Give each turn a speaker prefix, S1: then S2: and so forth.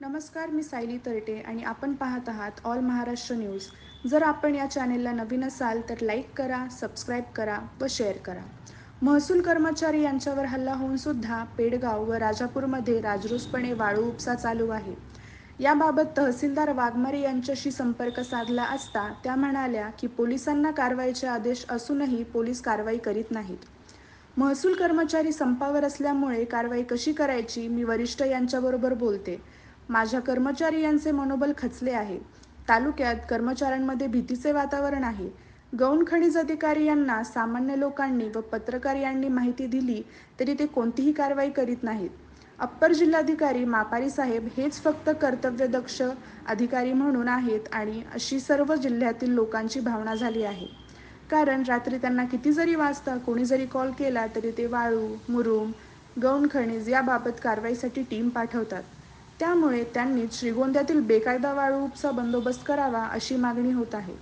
S1: नमस्कार मी सायली तरटे आणि आपण पाहत आहात ऑल महाराष्ट्र न्यूज जर आपण या चॅनेलला नवीन असाल तर लाईक करा सबस्क्राईब करा व शेअर करा. महसूल कर्मचारी यांच्यावर हल्ला होऊन सुद्धा पेडगाव व राजापूरमध्ये राजरोसपणे वाळू उपसा चालू आहे. याबाबत तहसीलदार वाघमारे यांच्याशी संपर्क साधला असता त्या म्हणाल्या की पोलिसांना कारवाईचे आदेश असूनही पोलीस कारवाई करीत नाहीत. महसूल कर्मचारी संपावर असल्यामुळे कारवाई कशी करायची मी वरिष्ठ यांच्याबरोबर बोलते. माझ्या कर्मचारी यांचे मनोबल खचले आहे. तालुक्यात कर्मचाऱ्यांमध्ये भीतीचे वातावरण आहे. गौण खनिज अधिकारी यांना सामान्य लोकांनी व पत्रकार यांनी माहिती दिली तरी ते कोणतीही कारवाई करीत नाहीत. अप्पर जिल्हाधिकारी मापारी साहेब हेच फक्त कर्तव्यदक्ष अधिकारी म्हणून आहेत आणि अशी सर्व जिल्ह्यातील लोकांची भावना झाली आहे. कारण रात्री त्यांना किती जरी वाजता कोणी जरी कॉल केला तरी ते वाळू मुरुम गौण खनिज याबाबत कारवाईसाठी टीम पाठवतात. त्यामुळे त्यांनी श्रीगोंद्यातील बेकायदा वाळू उपसा बंदोबस्त करावा अशी मागणी होत आहे.